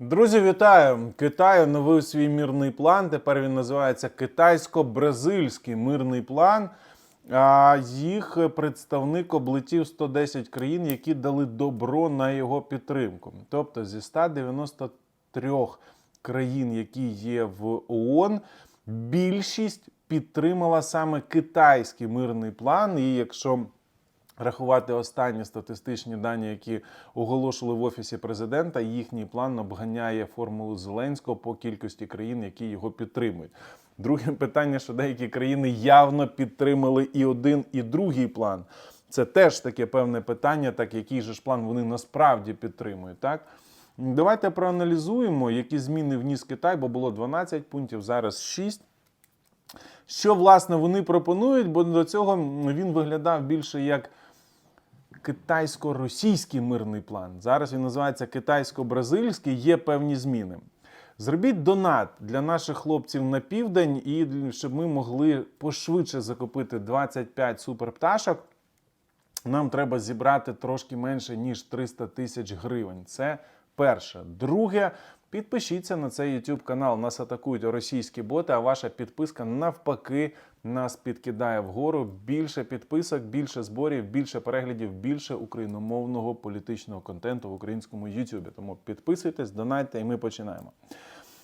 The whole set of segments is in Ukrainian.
Друзі, вітаю! Китай оновив свій мирний план. Тепер він називається Китайсько-бразильський мирний план. А їх представник облетів 110 країн, які дали добро на його підтримку. Тобто зі 193 країн, які є в ООН, більшість підтримала саме китайський мирний план. І якщо рахувати останні статистичні дані, які оголошували в офісі президента, їхній план обганяє формулу Зеленського по кількості країн, які його підтримують. Друге питання, що деякі країни явно підтримали і один, і другий план. Це теж таке певне питання, так який же ж план вони насправді підтримують. Так давайте проаналізуємо, які зміни вніс Китай, бо було 12 пунктів, зараз 6. Що власне вони пропонують, бо до цього він виглядав більше як китайсько-російський мирний план. Зараз він називається китайсько-бразильський. Є певні зміни. Зробіть донат для наших хлопців на південь, і щоб ми могли пошвидше закупити 25 суперпташок. Нам треба зібрати трошки менше ніж 300 тисяч гривень. Це перше. Друге, підпишіться на цей YouTube канал. Нас атакують російські боти, а ваша підписка навпаки нас підкидає вгору. Більше підписок, більше зборів, більше переглядів, більше україномовного політичного контенту в українському YouTube. Тому підписуйтесь, донайте, і ми починаємо.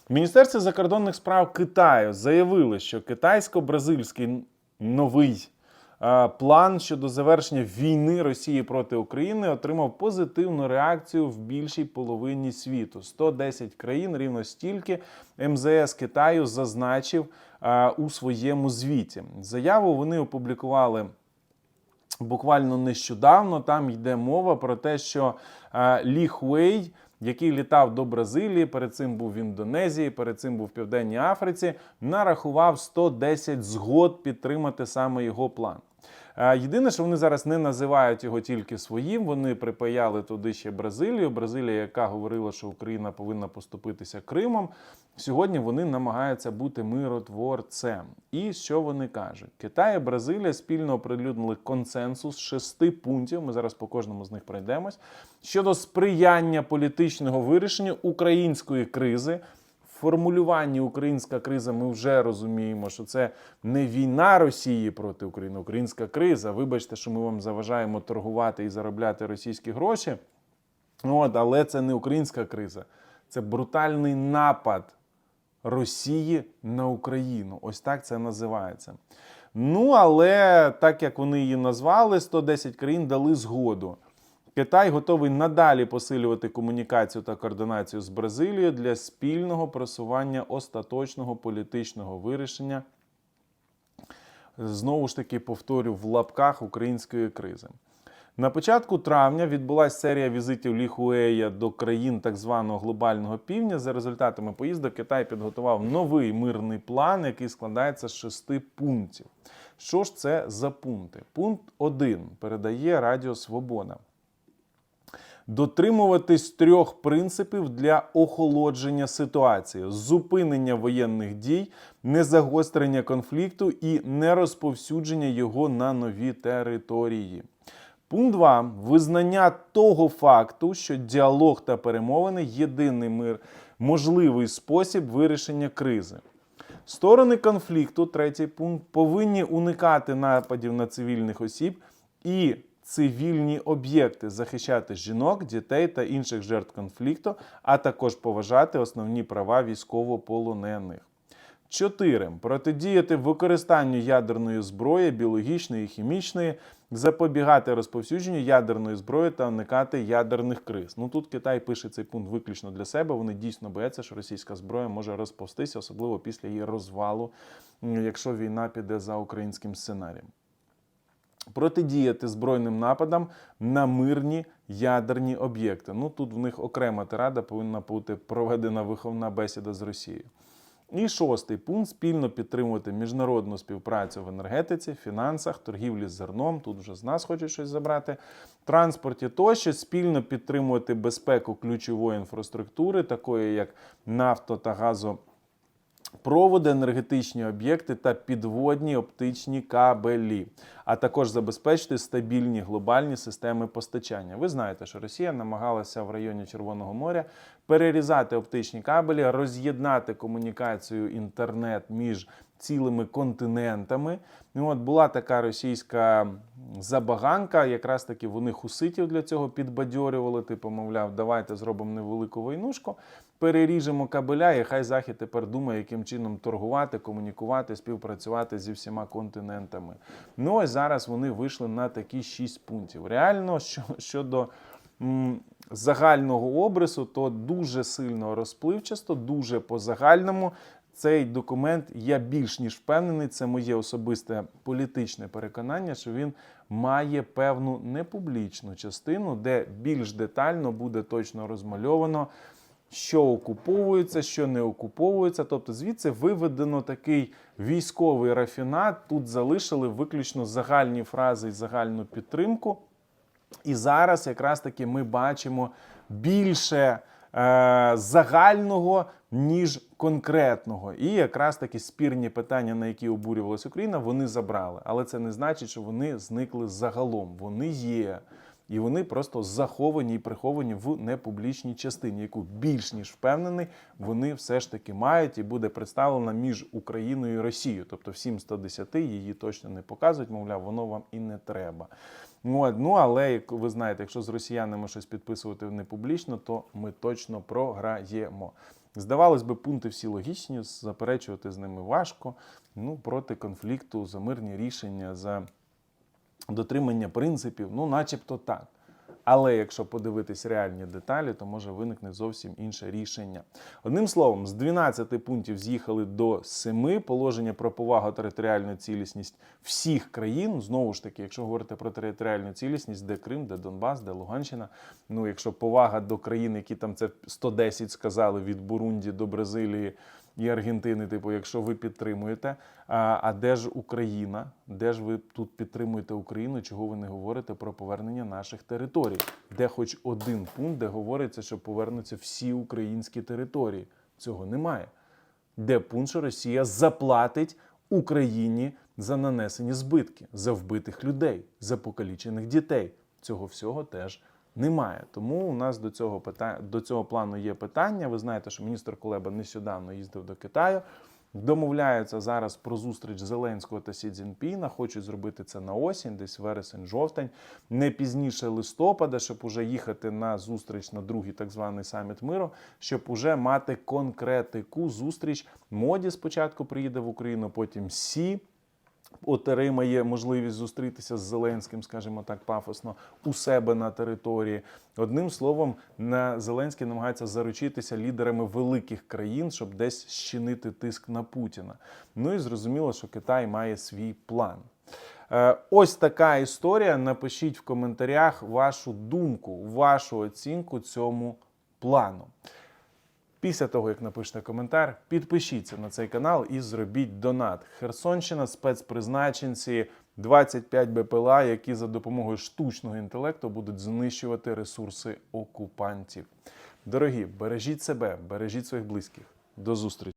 Міністерство закордонних справ Китаю заявило, що китайсько-бразильський новий план щодо завершення війни Росії проти України отримав позитивну реакцію в більшій половині світу. 110 країн, рівно стільки МЗС Китаю зазначив е, у своєму звіті. Заяву вони опублікували. Буквально нещодавно там йде мова про те, що е, Лі Хуей, який літав до Бразилії, перед цим був в Індонезії, перед цим був в Південній Африці, нарахував 110 згод підтримати саме його план. Єдине, що вони зараз не називають його тільки своїм. Вони припаяли туди ще Бразилію. Бразилія, яка говорила, що Україна повинна поступитися Кримом. Сьогодні вони намагаються бути миротворцем. І що вони кажуть? Китай і Бразилія спільно оприлюднили консенсус шести пунктів. Ми зараз по кожному з них пройдемось щодо сприяння політичного вирішення української кризи. Формулюванні українська криза ми вже розуміємо, що це не війна Росії проти України, українська криза. Вибачте, що ми вам заважаємо торгувати і заробляти російські гроші. От, але це не українська криза, це брутальний напад Росії на Україну. Ось так це називається. Ну, але так як вони її назвали, 110 країн дали згоду. Китай готовий надалі посилювати комунікацію та координацію з Бразилією для спільного просування остаточного політичного вирішення. Знову ж таки, повторю, в лапках української кризи. На початку травня відбулася серія візитів Лі Хуея до країн так званого глобального півдня. За результатами поїздок Китай підготував новий мирний план, який складається з шести пунктів. Що ж це за пункти? Пункт 1 передає Радіо Свобода. Дотримуватись трьох принципів для охолодження ситуації: зупинення воєнних дій, незагострення конфлікту і нерозповсюдження його на нові території. Пункт 2. Визнання того факту, що діалог та перемовини єдиний мир, можливий спосіб вирішення кризи. Сторони конфлікту, третій пункт, повинні уникати нападів на цивільних осіб і цивільні об'єкти, захищати жінок, дітей та інших жертв конфлікту, а також поважати основні права військовополонених. 4. Протидіяти використанню ядерної зброї, біологічної і хімічної, запобігати розповсюдженню ядерної зброї та уникати ядерних криз. Ну тут Китай пише цей пункт виключно для себе. Вони дійсно бояться, що російська зброя може розповстися, особливо після її розвалу, якщо війна піде за українським сценарієм. Протидіяти збройним нападам на мирні ядерні об'єкти. Ну тут в них окрема тирада повинна бути проведена виховна бесіда з Росією. І шостий пункт спільно підтримувати міжнародну співпрацю в енергетиці, фінансах, торгівлі з зерном. Тут вже з нас хочуть щось забрати, транспорті тощо спільно підтримувати безпеку ключової інфраструктури, такої як нафто та газо проводи, енергетичні об'єкти та підводні оптичні кабелі, а також забезпечити стабільні глобальні системи постачання. Ви знаєте, що Росія намагалася в районі Червоного моря перерізати оптичні кабелі, роз'єднати комунікацію інтернет між цілими континентами. Ну, от була така російська забаганка, якраз таки вони хуситів для цього підбадьорювали. Типу, мовляв, давайте зробимо невелику войнушку, переріжемо кабеля, і хай Захід тепер думає, яким чином торгувати, комунікувати, співпрацювати зі всіма континентами. Ну ось зараз вони вийшли на такі шість пунктів. Реально, що, щодо загального обрису, то дуже сильно розпливчасто, дуже по загальному. Цей документ я більш ніж впевнений. Це моє особисте політичне переконання, що він має певну непублічну частину, де більш детально буде точно розмальовано, що окуповується, що не окуповується. Тобто, звідси виведено такий військовий рафінат. Тут залишили виключно загальні фрази і загальну підтримку. І зараз якраз таки ми бачимо більше е, загального, ніж конкретного. І якраз таки спірні питання, на які обурювалася Україна, вони забрали. Але це не значить, що вони зникли загалом. Вони є. І вони просто заховані і приховані в непублічній частині, яку більш ніж впевнений, вони все ж таки мають і буде представлена між Україною і Росією. Тобто всім 110 її точно не показують, мовляв, воно вам і не треба. Ну, але як ви знаєте, якщо з росіянами щось підписувати не публічно, то ми точно програємо. Здавалось би, пункти всі логічні, заперечувати з ними важко. Ну, проти конфлікту, за мирні рішення, за дотримання принципів, ну, начебто так. Але якщо подивитись реальні деталі, то може виникне зовсім інше рішення. Одним словом, з 12 пунктів з'їхали до 7 положення про повагу територіальну цілісність всіх країн. Знову ж таки, якщо говорити про територіальну цілісність, де Крим, де Донбас, де Луганщина. Ну, якщо повага до країн, які там це 110 сказали від Бурунді до Бразилії і Аргентини, типу, якщо ви підтримуєте, а, а де ж Україна? Де ж ви тут підтримуєте Україну? Чого ви не говорите про повернення наших територій? Де хоч один пункт, де говориться, що повернуться всі українські території? Цього немає. Де пункт, що Росія заплатить Україні за нанесені збитки, за вбитих людей, за покалічених дітей? Цього всього теж немає. Тому у нас до цього питання до цього плану є питання. Ви знаєте, що міністр Кулеба нещодавно їздив до Китаю. Домовляються зараз про зустріч Зеленського та Сі Цзіньпіна. Хочуть зробити це на осінь, десь вересень, жовтень, не пізніше листопада, щоб уже їхати на зустріч на другий так званий саміт миру, щоб уже мати конкретику зустріч. Моді спочатку приїде в Україну, потім Сі отримає можливість зустрітися з Зеленським, скажімо так, пафосно у себе на території. Одним словом, на Зеленський намагається заручитися лідерами великих країн, щоб десь щинити тиск на Путіна. Ну і зрозуміло, що Китай має свій план. Е, Ось така історія. Напишіть в коментарях вашу думку, вашу оцінку цьому плану. Після того, як напишете коментар, підпишіться на цей канал і зробіть донат. Херсонщина, спецпризначенці, 25 БПЛА, які за допомогою штучного інтелекту будуть знищувати ресурси окупантів. Дорогі, бережіть себе, бережіть своїх близьких. До зустрічі!